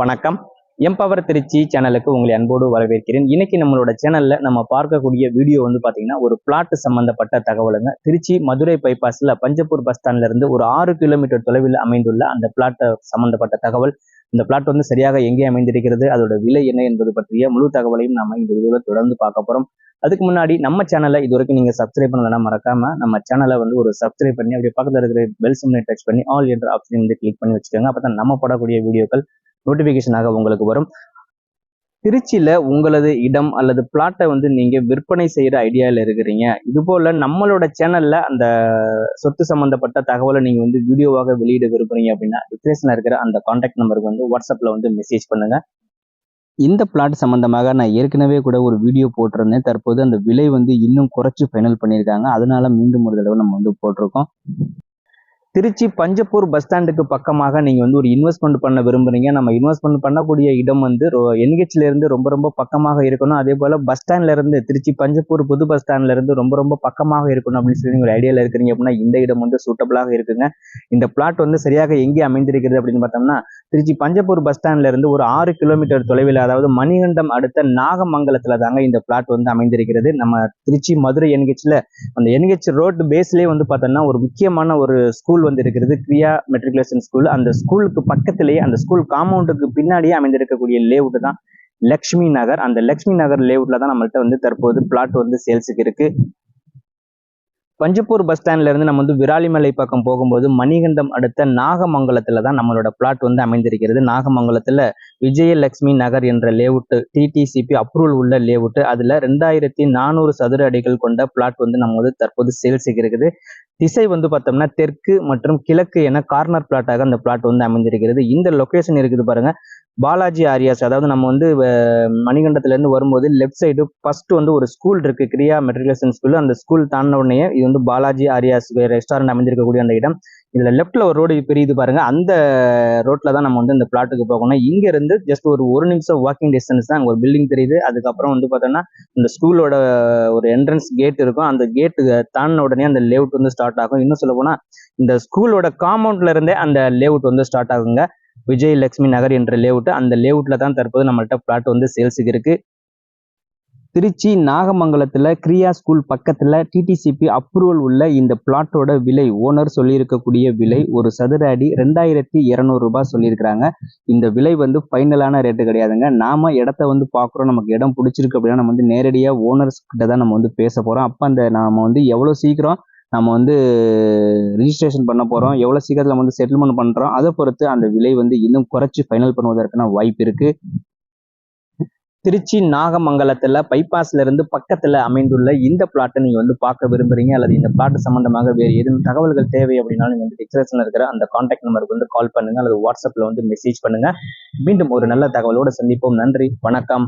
வணக்கம். எம்பவர் திருச்சி சேனலுக்கு உங்களை அன்போடு வரவேற்கிறேன். இன்னைக்கு நம்மளோட சேனல்ல நம்ம பார்க்கக்கூடிய வீடியோ வந்து பாத்தீங்கன்னா ஒரு பிளாட் சம்பந்தப்பட்ட தகவலுங்க. திருச்சி மதுரை பைபாஸ்ல பஞ்சப்பூர் பஸ் ஸ்டாண்ட்ல இருந்து ஒரு ஆறு கிலோமீட்டர் தொலைவில் அமைந்துள்ள அந்த பிளாட் சம்பந்தப்பட்ட தகவல். இந்த பிளாட் வந்து சரியாக எங்கே அமைந்திருக்கிறது அதோட விலை என்ன என்பது பற்றிய முழு தகவலையும் நாம இந்த வீடியோல தொடர்ந்து பார்க்க போறோம். அதுக்கு முன்னாடி நம்ம சேனலை இது வரைக்கும் நீங்க சப்ஸ்கிரைப் பண்ணலன்னா மறக்காம நம்ம சேனலை வந்து ஒரு சப்ஸ்கிரைப் பண்ணி அப்படியே பக்கத்துல இருக்கிற பெல் சிம்னை டச் பண்ணி ஆல் என்ற ஆப்ஷன் வந்து கிளிக் பண்ணி வச்சுக்கோங்க. அப்பதான் நம்ம போடக்கூடிய வீடியோக்கள் நோட்டிபிகேஷனாக உங்களுக்கு வரும். திருச்சியில உங்களது இடம் அல்லது பிளாட்டை வந்து நீங்க விற்பனை செய்யற ஐடியால இருக்கிறீங்க. இது போல நம்மளோட சேனல்ல அந்த சொத்து சம்பந்தப்பட்ட தகவலை நீங்க வந்து வீடியோவாக வெளியிட விரும்புறீங்க அப்படின்னா டிஸ்கிரிப்ஷன்ல இருக்கிற அந்த காண்டாக்ட் நம்பருக்கு வந்து வாட்ஸ்அப்ல வந்து மெசேஜ் பண்ணுங்க. இந்த பிளாட் சம்பந்தமாக நான் ஏற்கனவே கூட ஒரு வீடியோ போட்டிருந்தேன். தற்போது அந்த விலை வந்து இன்னும் குறைச்சு ஃபைனல் பண்ணியிருக்காங்க. அதனால மீண்டும் ஒரு தடவை நம்ம வந்து போட்டிருக்கோம். திருச்சி பஞ்சப்பூர் பஸ் ஸ்டாண்டுக்கு பக்கமாக நீங்க வந்து ஒரு இன்வெஸ்ட்மெண்ட் பண்ண விரும்புறீங்க. நம்ம இன்வெஸ்ட்மெண்ட் பண்ணக்கூடிய இடம் வந்து என்ஹெச்ல இருந்து ரொம்ப ரொம்ப பக்கமாக இருக்கணும். அதே போல பஸ் ஸ்டாண்ட்ல இருந்து திருச்சி பஞ்சப்பூர் புது பஸ் ஸ்டாண்ட்ல இருந்து ரொம்ப ரொம்ப பக்கமாக இருக்கணும் அப்படின்னு சொல்லி ஒரு ஐடியால இருக்கிறீங்க அப்படின்னா இந்த இடம் வந்து சூட்டபிளாக இருக்குங்க. இந்த பிளாட் வந்து சரியாக எங்கே அமைந்திருக்கிறது அப்படின்னு பார்த்தோம்னா திருச்சி பஞ்சப்பூர் பஸ் ஸ்டாண்ட்ல இருந்து ஒரு ஆறு கிலோமீட்டர் தொலைவில் அதாவது மணிகண்டம் அடுத்த நாகமங்கலத்துல தாங்க இந்த பிளாட் வந்து அமைந்திருக்கிறது. நம்ம திருச்சி மதுரை என்ஹெச்ல அந்த என்ஹெச் ரோட் பேஸ்லயே வந்து பார்த்தோம்னா ஒரு முக்கியமான ஒரு ஸ்கூல் வந்து இருக்கிறது. Kriya matriculation school. அந்த ஸ்கூலுக்கு பக்கத்திலேயே அந்த ஸ்கூல் காம்பவுண்டுக்கு பின்னாடியே அமைந்திருக்கக்கூடிய லேஅவுட் தான் லக்ஷ்மி நகர். அந்த லக்ஷ்மி நகர் லேஅவுட்ல தான் நம்மள்ட்ட வந்து தற்போது பிளாட் வந்து சேல்ஸுக்கு இருக்கு. பஞ்சப்பூர் பஸ் ஸ்டாண்ட்ல இருந்து நம்ம வந்து விராலிமலை பக்கம் போகும்போது மணிகண்டம் அடுத்த நாகமங்கலத்துல தான் நம்மளோட பிளாட் வந்து அமைந்திருக்கிறது. நாகமங்கலத்துல விஜயலட்சுமி நகர் என்ற லேவுட்டு டிடிசிபி அப்ரூவல் உள்ள லேவுட்டு அதுல ரெண்டாயிரத்தி நானூறு சதுர அடிகள் கொண்ட பிளாட் வந்து நம்ம வந்து தற்போது சேல்ஸுக்கு இருக்குது திசை வந்து பார்த்தோம்னா தெற்கு மற்றும் கிழக்கு என கார்னர் பிளாட்டாக அந்த பிளாட் வந்து அமைந்திருக்கிறது. இந்த லொகேஷன் இருக்குது பாருங்க. பாலாஜி ஆரியாஸ் அதாவது நம்ம வந்து அஹ், மணிகண்டத்துல இருந்து வரும்போது லெஃப்ட் சைடு ஃபர்ஸ்ட் வந்து ஒரு ஸ்கூல் இருக்கு கிரியா மெட்ரிகுலேஷன் ஸ்கூல் அந்த ஸ்கூல் தாண்டின உடனே இது வந்து பாலாஜி ஆரியாஸ் ரெஸ்டாரண்ட் அமைந்திருக்கக்கூடிய அந்த இடம். இதுல லெஃப்ட்ல ஒரு ரோடு பிரியுது பாருங்க. அந்த ரோட்ல தான் நம்ம வந்து இந்த பிளாட்டுக்கு போகணும். இங்க இருந்து ஜஸ்ட் ஒரு ஒரு நிமிஷம் வாக்கிங் டிஸ்டன்ஸ் தான் அங்க ஒரு பில்டிங் தெரியுது. அதுக்கப்புறம் வந்து பார்த்தோம்னா இந்த ஸ்கூலோட ஒரு என்ட்ரன்ஸ் கேட் இருக்கும். அந்த கேட்டு தாண்டின உடனே அந்த லேவுட் வந்து ஸ்டார்ட் ஆகும். இன்னும் சொல்ல போனா இந்த ஸ்கூலோட காம்பவுண்ட்ல இருந்தே அந்த லேவுட் வந்து ஸ்டார்ட் ஆகுங்க. விஜய் லட்சுமி நகர் என்ற லேவுட் அந்த லேவுட்ல தான் தற்போது நம்மள்ட்ட பிளாட் வந்து சேல்ஸுக்கு இருக்கு. திருச்சி நாகமங்கலத்தில் கிரியா ஸ்கூல் பக்கத்தில் டிடிசிபி அப்ரூவல் உள்ள இந்த பிளாட்டோட விலை ஓனர் சொல்லியிருக்கக்கூடிய விலை ஒரு சதுர அடி ரெண்டாயிரத்தி இரநூறுபா சொல்லியிருக்கிறாங்க. இந்த விலை வந்து ஃபைனலான ரேட்டு கிடையாதுங்க. நாம இடத்த வந்து பார்க்குறோம். நமக்கு இடம் பிடிச்சிருக்கு அப்படின்னா நம்ம வந்து நேரடியாக ஓனர்ஸ் கிட்ட தான் நம்ம வந்து பேச போகிறோம் அப்போ அந்த நாம வந்து எவ்வளோ சீக்கிரம் நம்ம வந்து ரிஜிஸ்ட்ரேஷன் பண்ண போகிறோம் எவ்வளோ சீக்கிரத்தில் நம்ம வந்து செட்டில்மெண்ட் பண்ணுறோம் அதை பொறுத்து அந்த விலை வந்து இன்னும் குறைச்சி ஃபைனல் பண்ணுவதற்கான வாய்ப்பு இருக்குது திருச்சி நாகமங்கலத்துல பைபாஸ்ல இருந்து பக்கத்துல அமைந்துள்ள இந்த பிளாட்டை நீங்க வந்து பார்க்க விரும்புறீங்க. அல்லது இந்த பிளாட் சம்பந்தமாக வேறு எதுவும் தகவல்கள் தேவை அப்படின்னாலும் நீங்க வந்து டிஸ்கிரிப்ஷன்ல இருக்கிற அந்த கான்டாக்ட் நம்பருக்கு வந்து கால் பண்ணுங்க. அல்லது வாட்ஸ்அப்ல வந்து மெசேஜ் பண்ணுங்க. மீண்டும் ஒரு நல்ல தகவலோட சந்திப்போம். நன்றி. வணக்கம்.